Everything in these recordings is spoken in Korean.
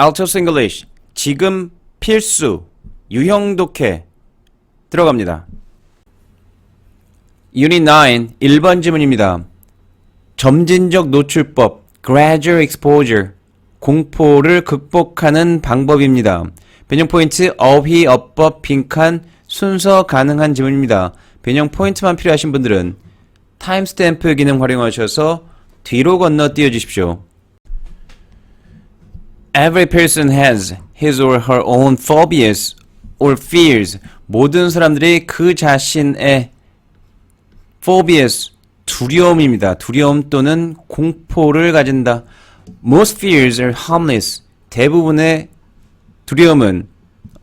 Altos English 지금 필수 유형 독해 들어갑니다. Unit 9 1번 지문입니다. 점진적 노출법 Gradual Exposure 공포를 극복하는 방법입니다. 변형 포인트 어휘, 어법, 빈칸 순서 가능한 지문입니다. 변형 포인트만 필요하신 분들은 타임스탬프 기능 활용하셔서 뒤로 건너 띄워 주십시오. Every person has his or her own phobias or fears. 모든 사람들이 그 자신의 phobias 두려움입니다. 두려움 또는 공포를 가진다. Most fears are harmless. 대부분의 두려움은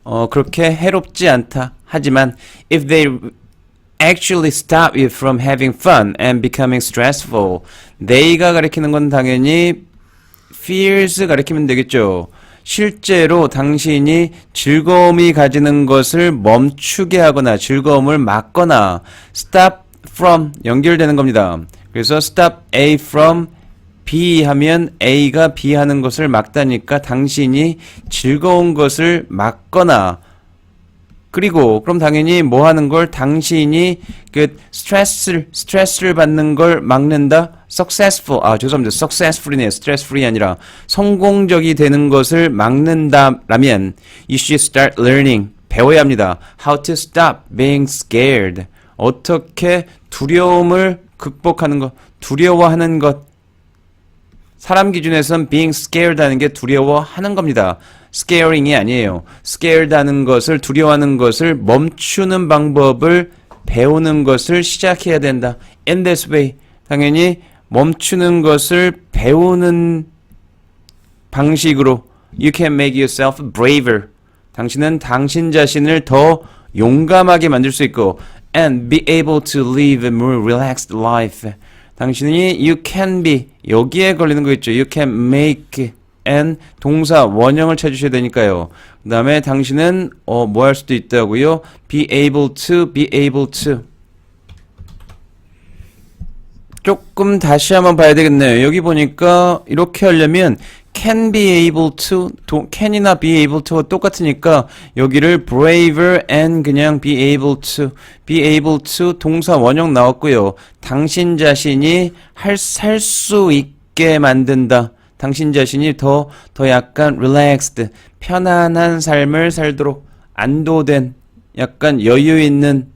어, 그렇게 해롭지 않다. 하지만 if they actually stop you from having fun and becoming stressful, they가 가리키는 건 당연히 fears 가리키면 되겠죠. 실제로 당신이 즐거움이 가지는 것을 멈추게 하거나 즐거움을 막거나 stop from 연결되는 겁니다. 그래서 stop A from B 하면 A가 B 하는 것을 막다니까 당신이 즐거운 것을 막거나 그리고 그럼 당연히 뭐 하는 걸 당신이 그 스트레스를 스트레스를 받는 걸 막는다. successful 아 죄송합니다. successful이네요. stress free 아니라 성공적이 되는 것을 막는다라면 you should start learning 배워야 합니다. how to stop being scared 어떻게 두려움을 극복하는 것 두려워하는 것 사람 기준에선 being scared 하는 게 두려워하는 겁니다. Scaring이 아니에요. scared 하는 것을 두려워하는 것을 멈추는 방법을 배우는 것을 시작해야 된다. in this way. 당연히 멈추는 것을 배우는 방식으로 you can make yourself braver. 당신은 당신 자신을 더 용감하게 만들 수 있고 and be able to live a more relaxed life. 당신이 you can be 여기에 걸리는 거 있죠. you can make and 동사 원형을 찾으셔야 되니까요. 그 다음에 당신은 어, 뭐 할 수도 있다고요? be able to, be able to. 조금 다시 한번 봐야 되겠네요. 여기 보니까 이렇게 하려면 can be able to, 도, can이나 be able to가 똑같으니까 여기를 braver and 그냥 be able to, be able to 동사 원형 나왔고요. 당신 자신이 할, 살 수 있게 만든다. 당신 자신이 더, 더 약간 relaxed, 편안한 삶을 살도록 안도된, 약간 여유 있는,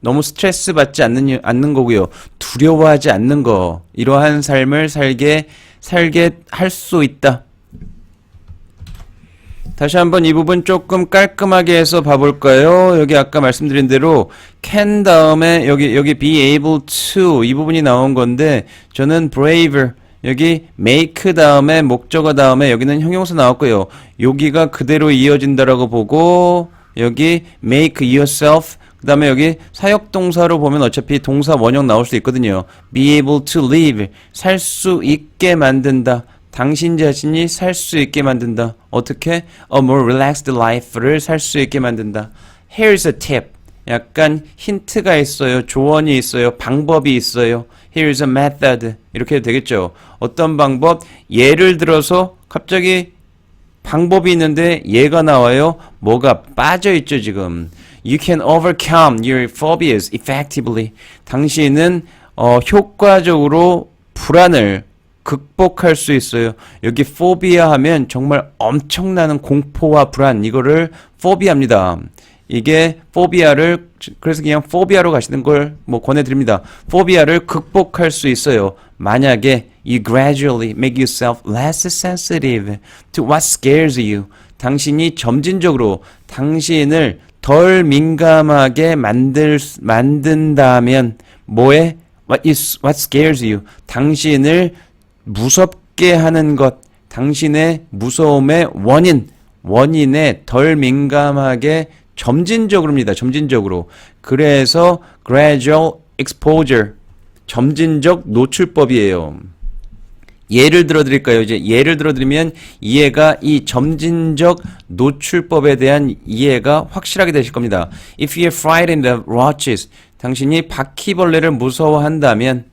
너무 스트레스 받지 않는, 않는 거고요. 두려워하지 않는 거. 이러한 삶을 살게, 살게 할 수 있다. 다시 한번 이 부분 조금 깔끔하게 해서 봐볼까요? 여기 아까 말씀드린 대로 can 다음에 여기 여기 be able to 이 부분이 나온 건데 저는 braver 여기 make 다음에 목적어 다음에 여기는 형용사 나왔고요. 여기가 그대로 이어진다라고 보고 여기 make yourself 그 다음에 여기 사역동사로 보면 어차피 동사 원형 나올 수 있거든요. be able to live 살 수 있게 만든다. 당신 자신이 살 수 있게 만든다. 어떻게? A more relaxed life를 살 수 있게 만든다. Here's a tip. 약간 힌트가 있어요. 조언이 있어요. 방법이 있어요. Here's a method. 이렇게 해도 되겠죠. 어떤 방법? 예를 들어서 갑자기 방법이 있는데 얘가 나와요. 뭐가 빠져 있죠, 지금. You can overcome your phobias effectively. 당신은 어, 효과적으로 불안을 극복할 수 있어요. 여기 포비아 하면 정말 엄청나는 공포와 불안 이거를 포비아입니다. 이게 포비아를 그래서 그냥 포비아로 가시는 걸 뭐 권해드립니다. 포비아를 극복할 수 있어요. 만약에 you gradually make yourself less sensitive to what scares you. 당신이 점진적으로 당신을 덜 민감하게 만들 만든다면 뭐에 what is what scares you. 당신을 무섭게 하는 것, 당신의 무서움의 원인, 원인에 덜 민감하게 점진적으로입니다. 점진적으로. 그래서 gradual exposure, 점진적 노출법이에요. 예를 들어 드릴까요? 이제 예를 들어 드리면 이해가 이 점진적 노출법에 대한 이해가 확실하게 되실 겁니다. If you're frightened of roaches, 당신이 바퀴벌레를 무서워한다면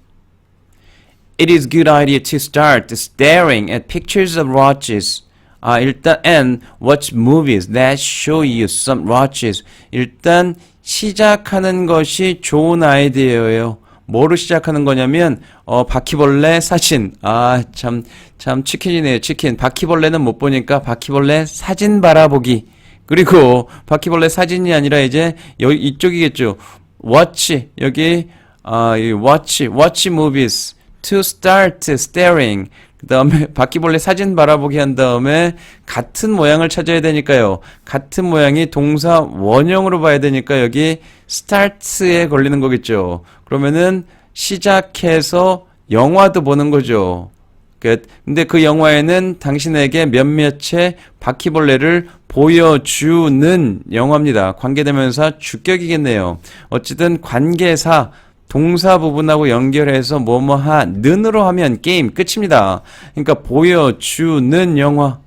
It is good idea to start staring at pictures of roaches 아, 일단, and watch movies that show you some watches. 일단, 시작하는 것이 좋은 아이디어예요. 뭐로 시작하는 거냐면, 어, 바퀴벌레 사진. 아, 참, 참, 치킨이네요, 치킨. 바퀴벌레는 못 보니까 바퀴벌레 사진 바라보기. 그리고 바퀴벌레 사진이 아니라 이제, 여기, 이쪽이겠죠. watch. 여기, 아, 이 watch, watch movies. to start staring. 그 다음에 바퀴벌레 사진 바라보기 한 다음에 같은 모양을 찾아야 되니까요. 같은 모양이 동사 원형으로 봐야 되니까 여기 start에 걸리는 거겠죠. 그러면은 시작해서 영화도 보는 거죠. 그- 근데 그 영화에는 당신에게 몇몇의 바퀴벌레를 보여주는 영화입니다. 관계대명사 주격이겠네요. 어쨌든 관계사 동사 부분하고 연결해서 뭐뭐하 는으로 하면 게임 끝입니다. 그러니까 보여주는 영화.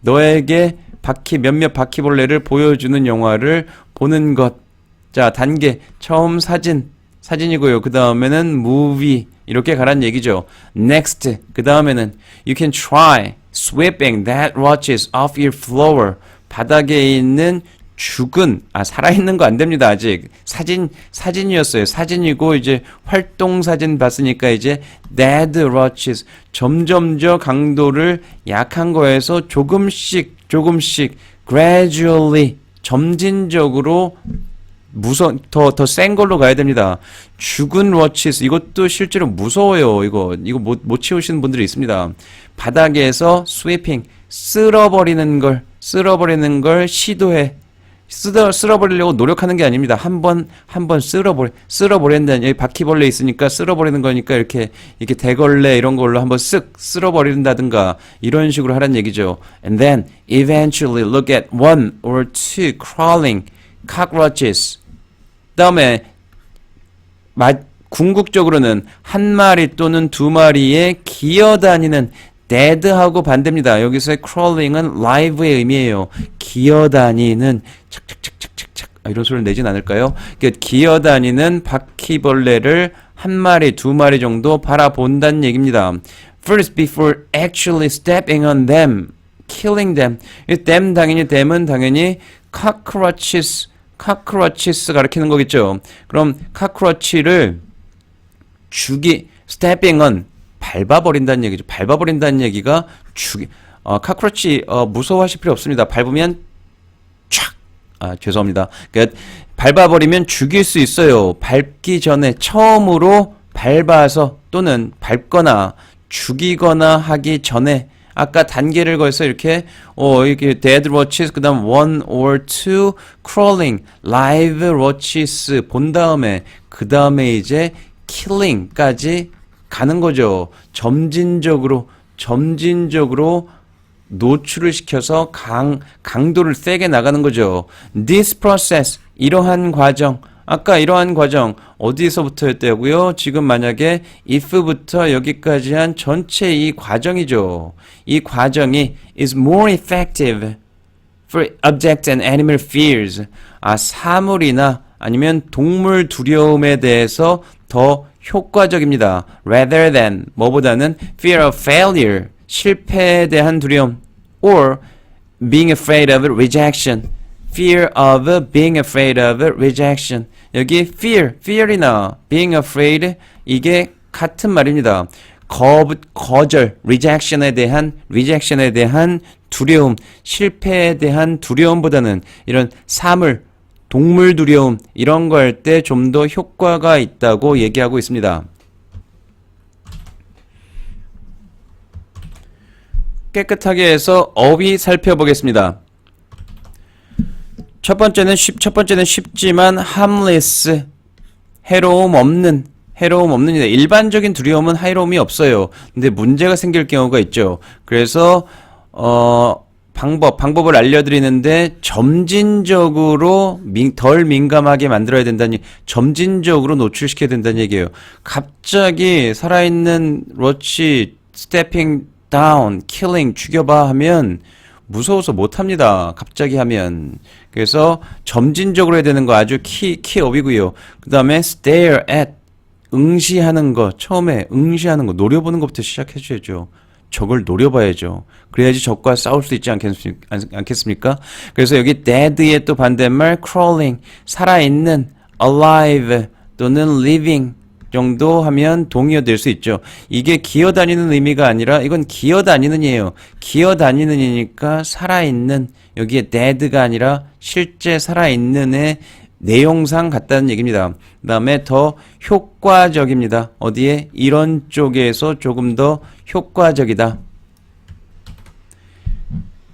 너에게 바퀴 몇몇 바퀴벌레를 보여주는 영화를 보는 것. 자, 단계 처음 사진 사진이고요. 그 다음에는 movie 이렇게 가란 얘기죠. Next 그 다음에는 you can try sweeping that watches off your floor. 바닥에 있는 죽은 아 살아있는 거 안 됩니다 아직 사진 사진이었어요 사진이고 이제 활동 사진 봤으니까 이제 dead watches 점점 저 강도를 약한 거에서 조금씩 조금씩 gradually 점진적으로 무서 더더 센 걸로 가야 됩니다. 죽은 워치스 이것도 실제로 무서워요. 이거 이거 못 못 치우시는 분들이 있습니다. 바닥에서 스위핑 쓸어버리는 걸 쓸어버리는 걸 시도해. 쓸어 쓸어버리려고 노력하는 게 아닙니다. 한 번 한 번 쓸어버리 쓸어버린다는 여기 바퀴벌레 있으니까 쓸어버리는 거니까 이렇게 이렇게 대걸레 이런 걸로 한번 쓱 쓸어버린다든가 이런 식으로 하라는 얘기죠. And then eventually look at one or two crawling cockroaches. 다음에 마, 궁극적으로는 한 마리 또는 두 마리의 기어다니는 dead하고 반대입니다. 여기서의 crawling은 live의 의미예요. 기어다니는 착착착착착착 아, 이런 소리를 내진 않을까요? 그 기어다니는 바퀴벌레를 한 마리, 두 마리 정도 바라본다는 얘기입니다. First, before actually stepping on them, killing them. 이 them 당연히 them은 당연히 cockroaches, cockroaches 가리키는 거겠죠. 그럼 cockroach를 죽이 stepping on 밟아버린다는 얘기죠. 밟아버린다는 얘기가 죽이 어, 카크로치 어, 무서워하실 필요 없습니다. 밟으면 촥. 아 죄송합니다. 그러니까 밟아버리면 죽일 수 있어요. 밟기 전에 처음으로 밟아서 또는 밟거나 죽이거나 하기 전에 아까 단계를 거해서 이렇게 어 이렇게 dead watches 그다음 one or two crawling 본 다음에 그 다음에 이제 killing까지 가는 거죠. 점진적으로 점진적으로 노출을 시켜서 강 강도를 세게 나가는 거죠. This process 이러한 과정 아까 이러한 과정 어디서부터였다고요? 지금 만약에 if부터 여기까지 한 전체 이 과정이죠. 이 과정이 is more effective for object and animal fears. 아, 사물이나 아니면 동물 두려움에 대해서 더 효과적입니다. rather than 뭐보다는 fear of failure 실패에 대한 두려움 or being afraid of rejection fear of being afraid of rejection 여기 fear fear이나 being afraid 이게 같은 말입니다. 거, 거절, rejection에 대한, rejection에 대한 두려움, 실패에 대한 두려움보다는 이런 사물, 동물 두려움, 이런 거 할 때 좀 더 효과가 있다고 얘기하고 있습니다. 깨끗하게 해서 어휘 살펴보겠습니다. 첫 번째는 쉽, 첫 번째는 쉽지만 harmless, 해로움 없는, 해로움 없는이다. 일반적인 두려움은 해로움이 없어요. 근데 문제가 생길 경우가 있죠. 그래서 어 방법 방법을 알려드리는데 점진적으로 민, 덜 민감하게 만들어야 된다니 점진적으로 노출시켜야 된다는 얘기예요. 갑자기 살아있는 로치 스태핑 다운, 킬링 죽여봐 하면 무서워서 못합니다. 갑자기 하면. 그래서 점진적으로 해야 되는 거 아주 키, 키업이고요. 그 다음에 stare at, 응시하는 거, 처음에 응시하는 거, 노려보는 것부터 시작해 줘야죠. 적을 노려봐야죠. 그래야지 적과 싸울 수 있지 않겠습, 않겠습니까? 그래서 여기 dead의 또 반대말 crawling, 살아있는, alive 또는 living 정도 하면 동의어 될 수 있죠. 이게 기어다니는 의미가 아니라 이건 기어다니는이에요. 기어다니는이니까 살아있는 여기에 dead가 아니라 실제 살아있는의 내용상 같다는 얘기입니다. 그 다음에 더 효과적입니다. 어디에? 이런 쪽에서 조금 더 효과적이다.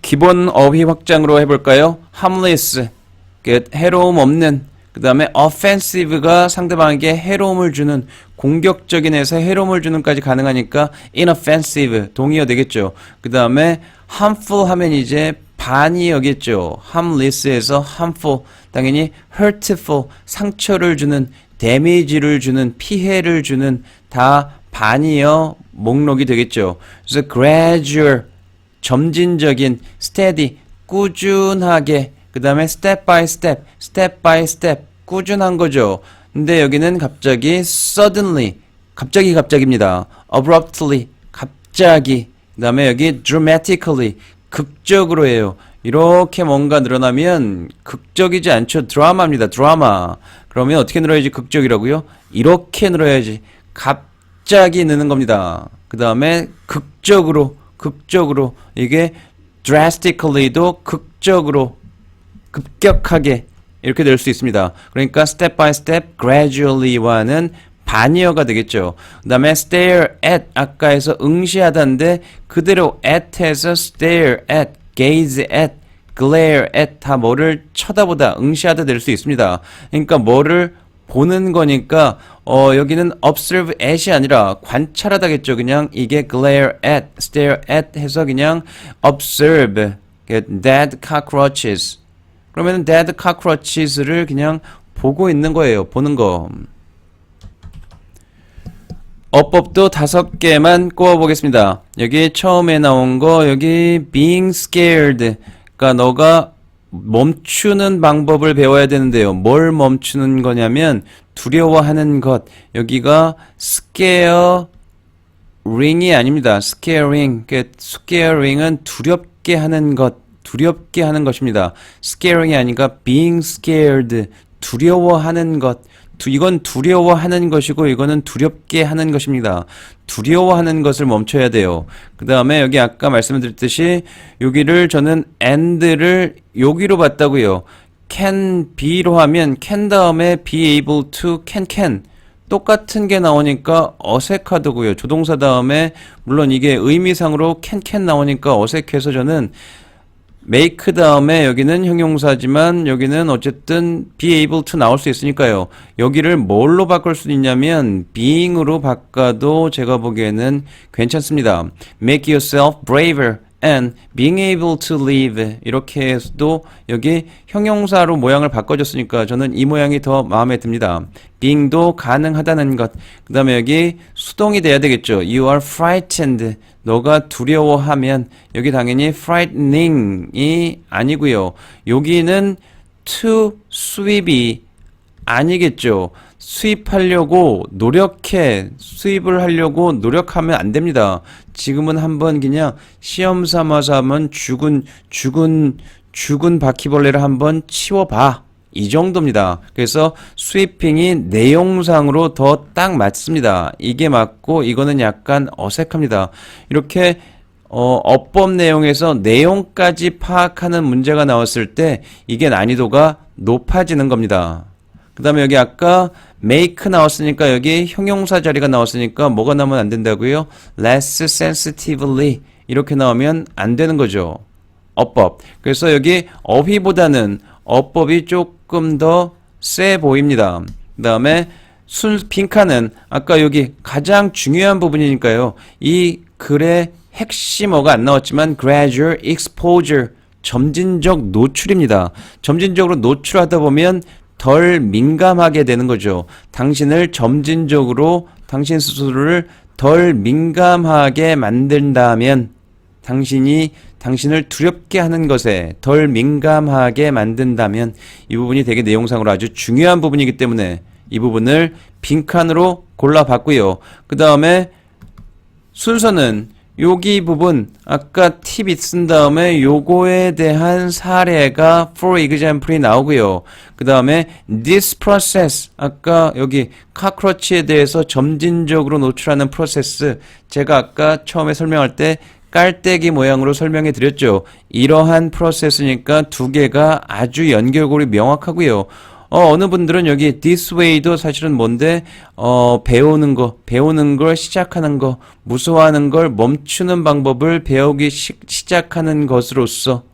기본 어휘 확장으로 해볼까요? harmless, 그 해로움 없는. 그 다음에 offensive가 상대방에게 해로움을 주는 공격적인 해서 해로움을 주는까지 가능하니까 inoffensive 동의어 되겠죠. 그 다음에 harmful 하면 이제 반이어겠죠. harmless에서 harmful 당연히 hurtful 상처를 주는 데미지를 주는 피해를 주는 다 반이어 목록이 되겠죠. 그래서 gradual 점진적인 steady 꾸준하게 그 다음에 step by step step by step 꾸준한 거죠. 근데 여기는 갑자기 suddenly 갑자기 갑자기입니다. abruptly 갑자기 그 다음에 여기 dramatically 극적으로 해요. 이렇게 뭔가 늘어나면 극적이지 않죠. 드라마입니다. 드라마. 그러면 어떻게 늘어야지 극적이라고요? 이렇게 늘어야지. 갑자기 느는 겁니다. 그 다음에 극적으로, 극적으로. 이게 drastically도 극적으로, 급격하게 이렇게 될 수 있습니다. 그러니까 step by step, gradually와는 반이어가 되겠죠. 그 다음에 stare at 아까에서 응시하다인데 그대로 at에서 stare at, gaze at, glare at 다 뭐를 쳐다보다 응시하다 될 수 있습니다. 그러니까 뭐를 보는 거니까 어 여기는 observe at이 아니라 관찰하다겠죠. 그냥 이게 glare at, stare at 해서 그냥 observe dead cockroaches 그러면 dead cockroaches를 그냥 보고 있는 거예요. 보는 거. 어법도 다섯 개만 꼽아보겠습니다. 여기 처음에 나온 거 여기 being scared. 그러니까 너가 멈추는 방법을 배워야 되는데요. 뭘 멈추는 거냐면 두려워하는 것. 여기가 scare ring이 아닙니다. scaring. 그 scaring은 두렵게 하는 것. 두렵게 하는 것입니다. scaring이 아니라 being scared. 두려워하는 것. 두, 이건 두려워하는 것이고 이거는 두렵게 하는 것입니다. 두려워하는 것을 멈춰야 돼요. 그 다음에 여기 아까 말씀드렸듯이 여기를 저는 and를 여기로 봤다고요. can be로 하면 can 다음에 be able to can can 똑같은 게 나오니까 어색하더고요. 조동사 다음에 물론 이게 의미상으로 can can 나오니까 어색해서 저는 make 다음에 여기는 형용사지만 여기는 어쨌든 be able to 나올 수 있으니까요. 여기를 뭘로 바꿀 수 있냐면 being으로 바꿔도 제가 보기에는 괜찮습니다. make yourself braver and being able to live 이렇게 해도 여기 형용사로 모양을 바꿔줬으니까 저는 이 모양이 더 마음에 듭니다. being도 가능하다는 것. 그 다음에 여기 수동이 돼야 되겠죠. You are frightened. 너가 두려워하면 여기 당연히 frightening이 아니고요. 여기는 to sweep이 아니겠죠. 수입하려고 노력해 수입을 하려고 노력하면 안 됩니다. 지금은 한번 그냥 시험 삼아서 한번 죽은 죽은 죽은 바퀴벌레를 한번 치워봐. 이 정도입니다. 그래서 스위핑이 내용상으로 더 딱 맞습니다. 이게 맞고 이거는 약간 어색합니다. 이렇게 어, 어법 내용에서 내용까지 파악하는 문제가 나왔을 때 이게 난이도가 높아지는 겁니다. 그 다음에 여기 아까 make 나왔으니까 여기 형용사 자리가 나왔으니까 뭐가 나오면 안 된다고요? less sensitively 이렇게 나오면 안 되는 거죠. 어법. 그래서 여기 어휘보다는 어법이 조금 더 세 보입니다. 그 다음에 순 빈칸은 아까 여기 가장 중요한 부분이니까요. 이 글의 핵심어가 안 나왔지만 gradual exposure 점진적 노출입니다. 점진적으로 노출하다 보면 덜 민감하게 되는 거죠. 당신을 점진적으로 당신 스스로를 덜 민감하게 만든다면 당신이 당신을 두렵게 하는 것에 덜 민감하게 만든다면 이 부분이 되게 내용상으로 아주 중요한 부분이기 때문에 이 부분을 빈칸으로 골라봤고요. 그 다음에 순서는 여기 부분 아까 팁쓴 다음에 요거에 대한 사례가 for example이 나오고요. 그 다음에 this process 아까 여기 cockroach에 대해서 점진적으로 노출하는 프로세스 제가 아까 처음에 설명할 때 깔때기 모양으로 설명해 드렸죠. 이러한 프로세스니까 두 개가 아주 연결고리 명확하고요. 어, 어느 분들은 여기 this way도 사실은 뭔데, 어, 배우는 거, 배우는 걸 시작하는 거, 무서워하는 걸 멈추는 방법을 배우기 시, 시작하는 것으로서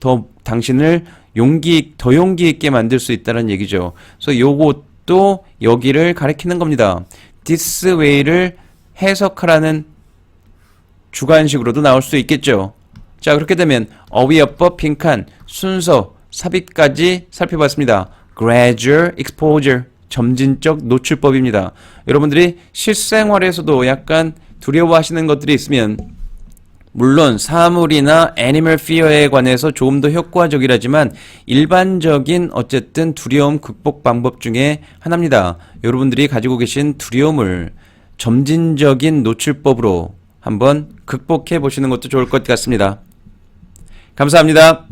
더 당신을 용기, 더 용기 있게 만들 수 있다는 얘기죠. 그래서 요것도 여기를 가리키는 겁니다. this way를 해석하라는 주관식으로도 나올 수 있겠죠. 자, 그렇게 되면 어휘어법 빈칸 순서 삽입까지 살펴봤습니다. Gradual exposure 점진적 노출법입니다. 여러분들이 실생활에서도 약간 두려워하시는 것들이 있으면 물론 사물이나 애니멀 피어에 관해서 조금 더 효과적이라지만 일반적인 어쨌든 두려움 극복 방법 중에 하나입니다. 여러분들이 가지고 계신 두려움을 점진적인 노출법으로 한번 극복해 보시는 것도 좋을 것 같습니다. 감사합니다.